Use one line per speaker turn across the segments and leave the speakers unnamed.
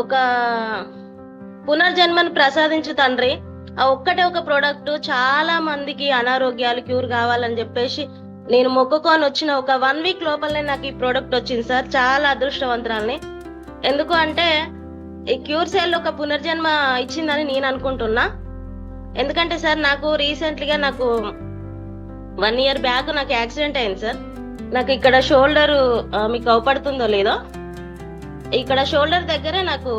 ఒక పునర్జన్మను ప్రసాదించు తండ్రి. ఆ ఒక్కటే ఒక ప్రోడక్ట్ చాలా మందికి అనారోగ్యాలు క్యూర్ కావాలని చెప్పేసి నేను మొక్కుకొని వచ్చిన ఒక వన్ వీక్ లోపలనే నాకు ఈ ప్రోడక్ట్ వచ్చింది సార్. చాలా అదృష్టవంతురాల్ని. ఎందుకు అంటే ఈ క్యూర్ సెల్ ఒక పునర్జన్మ ఇచ్చిందని నేను అనుకుంటున్నా. ఎందుకంటే సార్ నాకు రీసెంట్లీగా నాకు వన్ ఇయర్ బ్యాక్ నాకు యాక్సిడెంట్ అయింది సార్. నాకు ఇక్కడ షోల్డర్ మీకు అవపడుతుందో లేదో ఇక్కడ షోల్డర్ దగ్గరే నాకు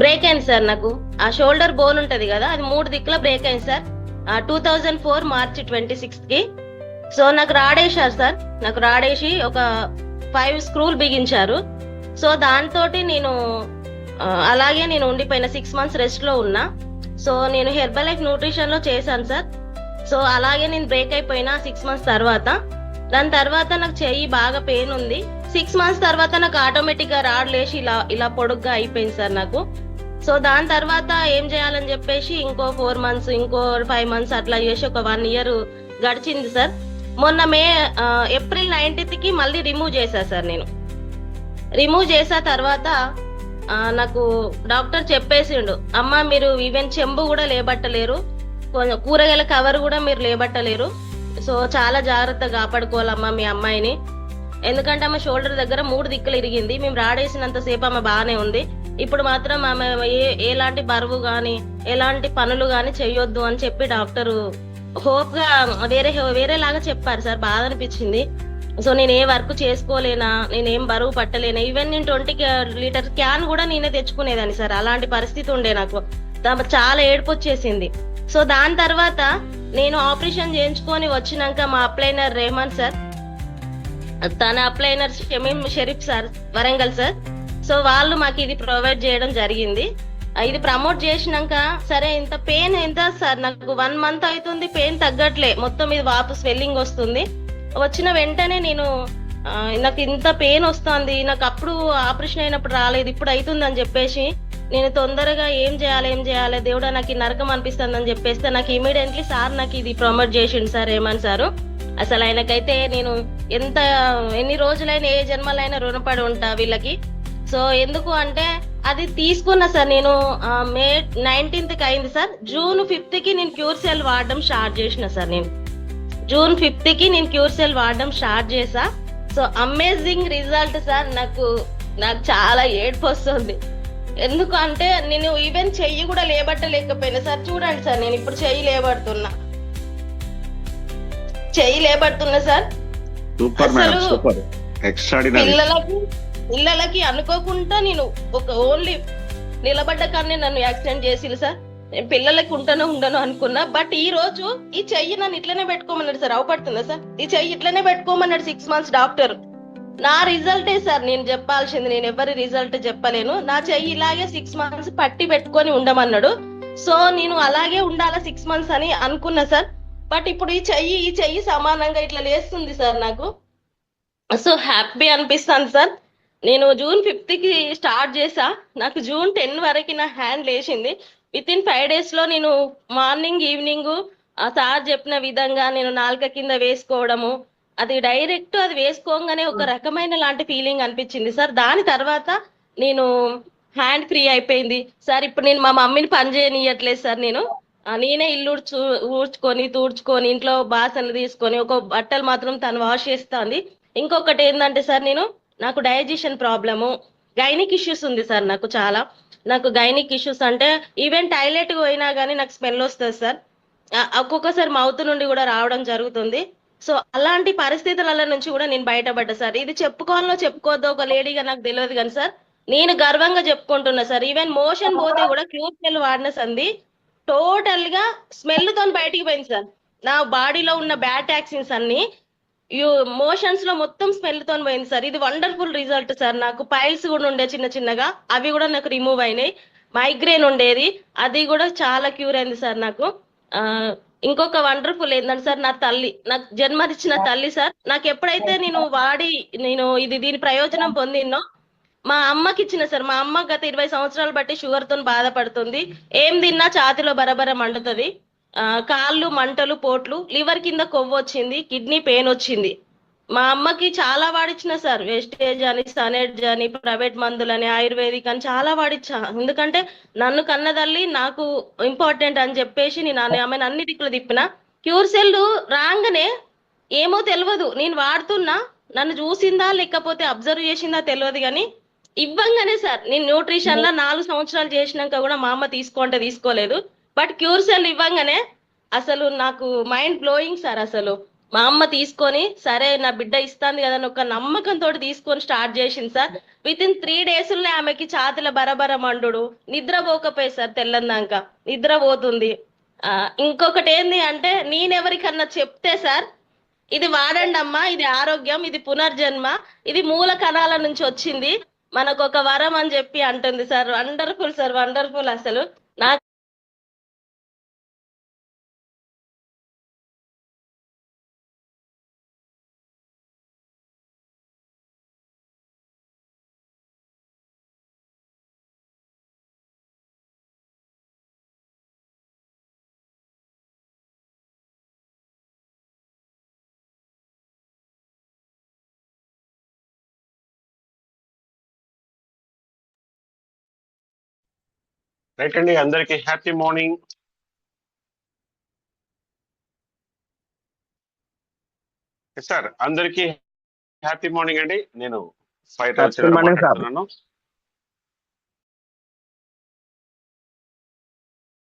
బ్రేక్ అయింది సార్ నాకు. ఆ షోల్డర్ బోన్ ఉంటది కదా అది మూడు దిక్కుల బ్రేక్ అయింది sir. Two thousand four March twenty సిక్స్త్కి. So నాకు రాడేశారు సార్. నాకు రాడేసి ఒక ఫైవ్ స్క్రూలు బిగించారు. సో దాంతో నేను అలాగే నేను ఉండిపోయిన సిక్స్ మంత్స్ రెస్ట్లో ఉన్నా. సో నేను హెర్బల్ లైఫ్ న్యూట్రిషన్లో చేశాను సార్. సో అలాగే నేను బ్రేక్ అయిపోయినా సిక్స్ మంత్స్ తర్వాత. దాని తర్వాత నాకు చెయ్యి బాగా పెయిన్ ఉంది. సిక్స్ మంత్స్ తర్వాత నాకు ఆటోమేటిక్గా రాడ్ లేచి ఇలా ఇలా పొడుగ్గా అయిపోయింది సార్ నాకు. సో దాని తర్వాత ఏం చేయాలని చెప్పేసి ఇంకో ఫోర్ మంత్స్ ఇంకో ఫైవ్ మంత్స్ అట్లా చేసి ఒక వన్ ఇయర్ గడిచింది సార్. మొన్న మే ఏప్రిల్ నైన్టీన్త్కి మళ్ళీ రిమూవ్ చేశా సార్ నేను. రిమూవ్ చేసా తర్వాత నాకు డాక్టర్ చెప్పేసిండు అమ్మ మీరు ఈవెన్ చెంబు కూడా లేబట్టలేరు కొంచెం కూరగాయల కవర్ కూడా మీరు లేబట్టలేరు. సో చాలా జాగ్రత్తగా కాపాడుకోవాలమ్మా మీ అమ్మాయిని. ఎందుకంటే ఆమె షోల్డర్ దగ్గర మూడు దిక్కులు ఇరిగింది. మేము రాడేసినంత సేపు ఆమె బాగానే ఉంది. ఇప్పుడు మాత్రం ఆమె ఏ ఎలాంటి బరువు కానీ ఎలాంటి పనులు కానీ చెయ్యొద్దు అని చెప్పి డాక్టర్ హోప్గా వేరే వేరేలాగా చెప్పారు సార్. బాధ అనిపించింది. సో నేను ఏ వర్క్ చేసుకోలేనా నేను ఏం బరువు పట్టలేనా ఈవెన్ నేను ట్వంటీ లీటర్ క్యాన్ కూడా నేనే తెచ్చుకునేదాన్ని సార్. అలాంటి పరిస్థితి ఉండే నాకు. చాలా ఏడుపు వచ్చేసింది. సో దాని తర్వాత నేను ఆపరేషన్ చేయించుకొని వచ్చినాక మా అప్లైనర్ రేహమాన్ సార్ తన అప్లైనర్ Shamim Sharif sir Warangal sir. So వాళ్ళు మాకు ఇది ప్రొవైడ్ చేయడం జరిగింది. ఇది ప్రమోట్ చేసినాక సరే ఇంత పెయిన్ ఎంత సార్? నాకు వన్ మంత్ అవుతుంది పెయిన్ తగ్గట్లే. మొత్తం ఇది వాపు స్వెల్లింగ్ వస్తుంది. వచ్చిన వెంటనే నేను నాకు ఇంత పెయిన్ వస్తుంది నాకు అప్పుడు ఆపరేషన్ అయినప్పుడు రాలేదు ఇప్పుడు అవుతుంది అని చెప్పేసి నేను తొందరగా ఏం చేయాలి ఏం చేయాలి దేవుడా నాకు ఈ నరకం అనిపిస్తుంది అని చెప్పేస్తే నాకు ఇమీడియట్లీ సార్ నాకు ఇది ప్రమోట్ చేసిండు సార్ ఏమని సారు? అసలు ఆయనకైతే నేను ఎంత ఎన్ని రోజులైనా ఏ జన్మలైనా రుణపడి ఉంటా వీళ్ళకి. సో ఎందుకు అంటే అది తీసుకున్నా సార్ నేను మే నైన్టీన్త్కి అయింది సార్. జూన్ ఫిఫ్త్కి నేను క్యూర్ సెల్ వాడడం స్టార్ట్ చేసిన సార్ నేను. జూన్ ఫిఫ్త్కి నేను క్యూర్ సెల్ వాడడం స్టార్ట్ చేసా. సో అమేజింగ్ రిజల్ట్ సార్ నాకు నాకు చాలా ఏడుపు వస్తుంది. ఎందుకు అంటే నేను ఈవెన్ చెయ్యి కూడా లేబట్టలేకపోయినా సార్. చూడండి సార్ నేను ఇప్పుడు చెయ్యి లేబడుతున్నా. చెయ్యి లేబడుతున్నా sir.
Super madam super. Extraordinary
పిల్లలకి పిల్లలకి అనుకోకుండా నేను ఒక ఓన్లీ నిలబడ్డ కానీ నన్ను యాక్సిడెంట్ చేసిరు సార్. నేను పిల్లలకి ఉంటానో ఉండను అనుకున్నా బట్ ఈ రోజు ఈ చెయ్యి నన్ను ఇట్లనే పెట్టుకోమన్నాడు సార్. అవపడుతుందా సార్? ఈ చెయ్యి ఇట్లనే పెట్టుకోమన్నాడు సిక్స్ మంత్స్ డాక్టర్ నా రిజల్టే సార్ నేను చెప్పాల్సింది నేను ఎవరి రిజల్ట్ చెప్పలేను. నా చెయ్యి ఇలాగే సిక్స్ మంత్స్ పట్టి పెట్టుకొని ఉండమన్నాడు. సో నేను అలాగే ఉండాలా సిక్స్ మంత్స్ అని అనుకున్నా సార్. బట్ ఇప్పుడు ఈ చెయ్యి ఈ చెయ్యి సమానంగా ఇట్లా లేస్తుంది సార్ నాకు. సో హ్యాపీ అనిపిస్తాను సార్. నేను జూన్ ఫిఫ్త్కి స్టార్ట్ చేసా. నాకు జూన్ టెన్ వరకు నా హ్యాండ్ లేచింది. విత్ ఇన్ ఫైవ్ డేస్లో నేను మార్నింగ్ ఈవినింగ్ ఆ సార్ చెప్పిన విధంగా నేను నాలుక కింద వేసుకోవడము అది డైరెక్ట్ అది వేసుకోగానే ఒక రకమైన లాంటి ఫీలింగ్ అనిపించింది సార్. దాని తర్వాత నేను హ్యాండ్ ఫ్రీ అయిపోయింది. సార్ ఇప్పుడు నేను మా మమ్మీని పని చేయనియట్లేదు సార్ నేను. నేనే ఇల్లు ఊడ్చు ఊడ్చుకొని తూడ్చుకొని ఇంట్లో బాసనలు తీసుకొని ఒక బట్టలు మాత్రం తను వాష్ చేస్తుంది. ఇంకొకటి ఏంటంటే సార్ నేను నాకు డైజెషన్ ప్రాబ్లము. గైనిక్ ఇష్యూస్ ఉంది సార్ నాకు చాలా. నాకు గైనిక్ ఇష్యూస్ అంటే ఈవెన్ టాయిలెట్ పోయినా కానీ నాకు స్మెల్ వస్తుంది సార్. ఒక్కొక్కసారి మౌత్ నుండి కూడా రావడం జరుగుతుంది. సో అలాంటి పరిస్థితుల నుంచి కూడా నేను బయటపడ్డా సార్. ఇది చెప్పుకోవాలో చెప్పుకోవద్దో ఒక లేడీగా నాకు తెలియదు కానీ సార్ నేను గర్వంగా చెప్పుకుంటున్నా సార్. ఈవెన్ మోషన్ పోతే కూడా క్యూర్ సెల్ వాడిన సంది టోటల్గా స్మెల్తో బయటికి పోయింది సార్. నా బాడీలో ఉన్న బ్యాడ్ టాక్సిన్స్ అన్ని మోషన్స్లో మొత్తం స్మెల్తో పోయింది సార్. ఇది వండర్ఫుల్ రిజల్ట్ సార్. నాకు పైల్స్ కూడా ఉండే చిన్న చిన్నగా అవి కూడా నాకు రిమూవ్ అయినాయి. మైగ్రేన్ ఉండేది అది కూడా చాలా క్యూర్ అయింది సార్ నాకు. ఇంకొక వండర్ఫుల్ ఏంటంటే సార్ నా తల్లి నాకు జన్మనిచ్చిన తల్లి సార్. నాకు ఎప్పుడైతే నేను వాడి నేను ఇది దీని ప్రయోజనం పొందినో మా అమ్మకి ఇచ్చిన సార్ మా అమ్మ గత ఇరవై సంవత్సరాలు బట్టి షుగర్తో బాధపడుతుంది. ఏం తిన్నా ఛాతిలో బరబర మండుతుంది. కాళ్ళు మంటలు పోట్లు లివర్ కింద కొవ్వు వచ్చింది కిడ్నీ పెయిన్ వచ్చింది. మా అమ్మకి చాలా వాడిచ్చిన సార్ వేస్టేజ్ అని సనేజ్ అని ప్రైవేట్ మందులని ఆయుర్వేదిక్ అని చాలా వాడిచ్చా. ఎందుకంటే నన్ను కన్నదల్లి నాకు ఇంపార్టెంట్ అని చెప్పేసి నేను ఆమె- ఆమెను అన్ని దిక్కులు తిప్పిన. క్యూర్ సెల్ రాగానే ఏమో తెలియదు నేను వాడుతున్నా నన్ను చూసిందా లేకపోతే అబ్జర్వ్ చేసిందా తెలియదు కానీ ఇవ్వంగానే సార్ నేను న్యూట్రిషన్లో నాలుగు సంవత్సరాలు చేసినాక కూడా మా అమ్మ తీసుకోంటే తీసుకోలేదు. బట్ క్యూర్ సెల్ ఇవ్వంగానే అసలు నాకు మైండ్ బ్లోయింగ్ సార్ అసలు. మా అమ్మ తీసుకొని సరే నా బిడ్డ ఇస్తాంది కదా అని ఒక నమ్మకంతో తీసుకొని స్టార్ట్ చేసింది సార్. విత్ ఇన్ త్రీ డేస్లో ఆమెకి ఛాతిల బరబర మండుడు. నిద్ర పోకపోయి సార్ తెల్లందాక. నిద్ర పోతుంది. ఆ, ఇంకొకటి ఏంది అంటే నేనెవరికన్నా చెప్తే సార్ ఇది వాడండి అమ్మా ఇది ఆరోగ్యం ఇది పునర్జన్మ ఇది మూల కణాల నుంచి వచ్చింది. మనకు ఒక వరం అని చెప్పి అంటుంది సార్. వండర్ఫుల్ సార్ వండర్ఫుల్ అసలు. నాకు
రైట్ అండి అందరికి హ్యాపీ మార్నింగ్ సార్ అందరికి హ్యాపీ మార్నింగ్ అండి. నేను ఫైవ్. మాట్లాడుతున్నాను